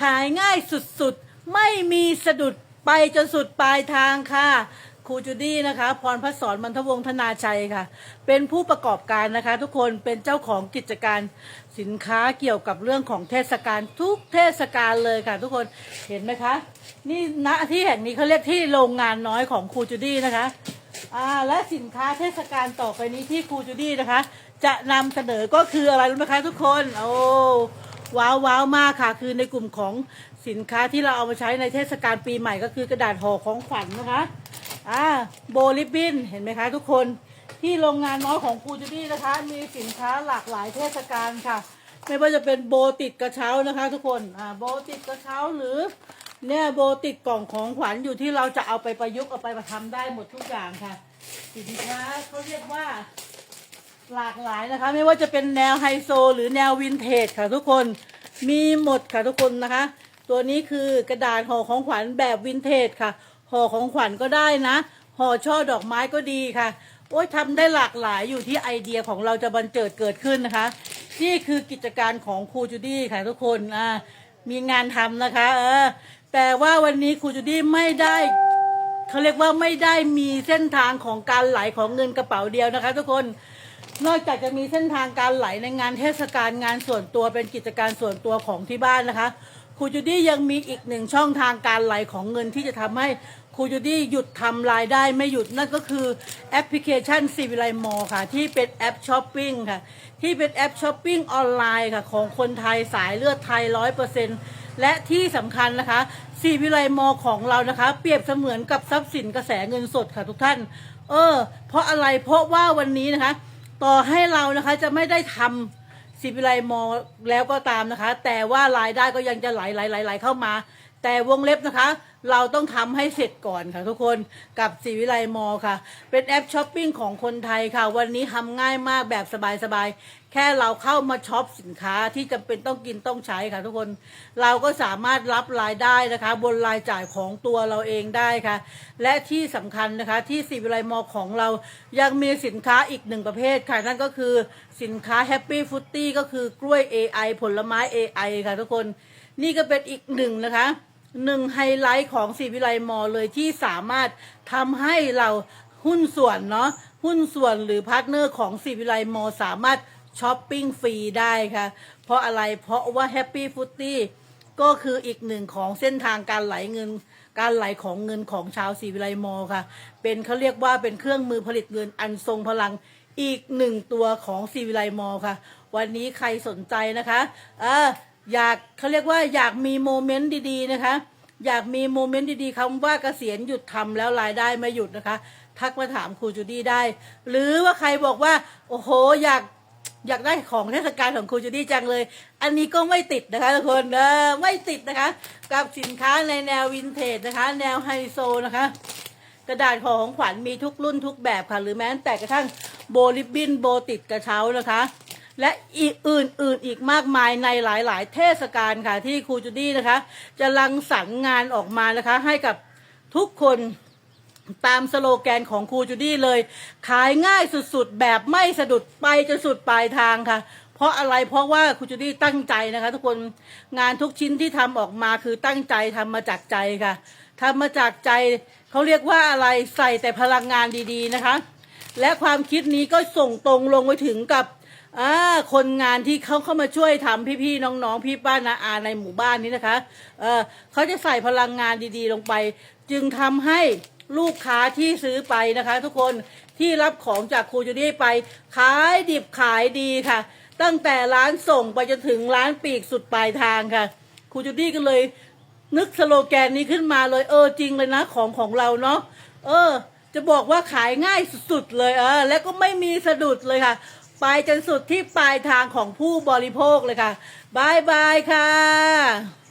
ขายง่ายสุดๆ ไม่มีสะดุดไปจนสุดปลายทางค่ะ ครูจูดี้นะคะ พรพัฒสอนมันทวงธนาชัยค่ะ เป็นผู้ประกอบการนะคะ ทุกคนเป็นเจ้าของกิจการสินค้าเกี่ยวกับเรื่องของเทศกาลทุกเทศกาลเลยค่ะ ทุกคนเห็นไหมคะ นี่ณที่แห่งนี้เขาเรียกที่โรงงานน้อยของครูจูดี้นะคะอ่าและสินค้าเทศกาลต่อไปนี้ที่ครูจูดี้นะคะ จะนำเสนอก็คืออะไรรู้ไหมคะทุกคน โอ้ ว้าวว้าวมากค่ะ คือในกลุ่มของสินค้าที่เราเอามาใช้ในเทศกาลปีใหม่ก็คือกระดาษห่อของขวัญนะคะอ่าโบลิบบินเห็นไหมคะทุกคนที่โรงงานน้อยของครูจูดี้นะคะ มีสินค้าหลากหลายเทศกาลค่ะ ไม่ว่าจะเป็นโบติดกระเช้านะคะ ทุกคนอ่าโบติดกระเช้าหรือเนี่ยโบติดกล่องของขวัญอยู่ที่เราจะเอาไปประยุกต์เอาไปมาทำได้หมดทุกอย่างค่ะ สินค้าเขาเรียกว่า หลากหลายนะคะ ไม่ว่าจะเป็นแนวไฮโซ หรือแนววินเทจค่ะทุกคนมีหมดค่ะทุกคนนะคะ ตัวนี้คือกระดาษห่อของขวัญแบบวินเทจค่ะห่อของขวัญก็ได้นะห่อช่อดอกไม้ก็ดีค่ะ โอ้ยทำได้หลากหลายอยู่ที่ไอเดียของเราจะบันเจิดเกิดขึ้นนะคะ นี่คือกิจการของครูจูดี้ค่ะทุกคนอ่ามีงานทำนะคะ เออ แต่ว่าวันนี้ครูจูดี้ไม่ได้เขาเรียกว่าไม่ได้มีเส้นทางของการไหลของเงินกระเป๋าเดียวนะคะ ทุกคน นอกจากจะมีเส้นทางการไหลในงานเทศกาลงานส่วนตัวเป็นกิจการส่วนตัวของที่บ้านนะคะครูจูดี้ยังมีอีกหนึ่งช่องทางการไหลของเงินที่จะทำให้ครูจูดี้หยุดทำรายได้ไม่หยุดนั่นก็คือแอปพลิเคชันซีวิไลมอค่ะ ที่เป็นแอปช้อปปิ้งค่ะ ที่เป็นแอปช้อปปิ้งออนไลน์ค่ะ ของคนไทยสายเลือดไทยร้อยเปอร์เซ็นต์และที่สำคัญนะคะซีวิไลมอของเรานะคะ เปรียบเสมือนกับทรัพย์สินกระแสเงินสดค่ะทุกท่าน เออ เพราะอะไรเพราะว่าวันนี้นะคะ ต่อให้เรานะคะจะไม่ได้ทำสิวิไลมอแล้วก็ตามนะคะ แต่ว่ารายได้ก็ยังจะไหลไหลไหลไหลเข้ามา แต่วงเล็บนะคะ เราต้องทำให้เสร็จก่อนค่ะทุกคนกับสีวิไลมอค่ะ เป็นแอปช้อปปิ้งของคนไทยค่ะ วันนี้ทำง่ายมากแบบสบายๆ แค่เราเข้ามาช็อปสินค้าที่จำเป็นต้องกินต้องใช้ค่ะทุกคน เราก็สามารถรับรายได้นะคะ บนรายจ่ายของตัวเราเองได้ค่ะ และที่สำคัญนะคะที่สีวิไลมอของเรายังมีสินค้าอีกหนึ่งประเภทค่ะนั่นก็คือสินค้า Happy f r u i t y ก็คือกล้วย AI ผลไม้ AI ค่ะทุกคน นี่ก็เป็นอีกหนึ่งนะคะ หนึ่งไฮไลท์ของสีวิไลมอลเลยที่สามารถทำให้เราหุ้นส่วนเนาะหุ้นส่วนหรือพาร์ทเนอร์ของสีวิไลมอลสามารถช้อปปิ้งฟรีได้ค่ะ เพราะอะไรเพราะว่าแฮปปี้ฟุตตี้ก็คืออีกหนึ่งของเส้นทางการไหลเงิน การไหลของเงินของชาวสีวิไลมอลค่ะ เป็นเขาเรียกว่าเป็นเครื่องมือผลิตเงินอันทรงพลังอีกหนึ่งตัวของสีวิไลมอลค่ะ วันนี้ใครสนใจนะคะ เออ อยากเขาเรียกว่าอยากมีโมเมนต์ดีๆนะคะ อยากมีโมเมนต์ดีๆคำว่าเกษียณหยุดทำแล้วรายได้ไม่หยุดนะคะ ทักมาถามครูจูดี้ได้ หรือว่าใครบอกว่า โอ้โห อยากอยากได้ของเทศกาลของครูจูดี้จังเลย อันนี้ก็ไม่ติดนะคะทุกคนเออไม่ติดนะคะ กับสินค้าในแนววินเทจนะคะ แนวไฮโซนะคะ กระดาษของขวัญมีทุกรุ่นทุกแบบค่ะ หรือแม้แต่กระทั่งโบลิบบินโบติดกระเช้านะคะ และอีกอื่นๆอีกมากมายในหลายๆ เทศกาลค่ะที่ครูจูดี้นะคะ จะรังสรรค์งานออกมานะคะ ให้กับทุกคนตามสโลแกนของครูจูดี้เลย ขายง่ายสุดๆ แบบไม่สะดุดไปจนสุดปลายทางค่ะ เพราะอะไรเพราะว่าครูจูดี้ตั้งใจนะคะ ทุกคนงานทุกชิ้นที่ทำออกมาคือตั้งใจทำมาจากใจค่ะทำมาจากใจเขาเรียกว่าอะไรใส่แต่พลังงานดีๆนะคะ และความคิดนี้ก็ส่งตรงลงไปถึงกับ อ่าคนงานที่เขาเข้ามาช่วยทำพี่ๆน้องๆ พี่ป้านาอาในหมู่บ้านนี้นะคะ เออเขาจะใส่พลังงานดีๆลงไป จึงทำให้ลูกค้าที่ซื้อไปนะคะ ทุกคนที่รับของจากครูจูดี้ไป ขายดิบขายดีค่ะ ตั้งแต่ร้านส่งไปจนถึงร้านปีกสุดปลายทางค่ะครูจูดี้ก็เลย นึกสโลแกนนี้ขึ้นมาเลยเออจริงเลยนะของของเราเนาะเออ จะบอกว่าขายง่ายสุดๆเลยเออแล้วก็ไม่มีสะดุดเลยค่ะ ไปจนสุดที่ปลายทางของผู้บริโภคเลยค่ะบายบายค่ะ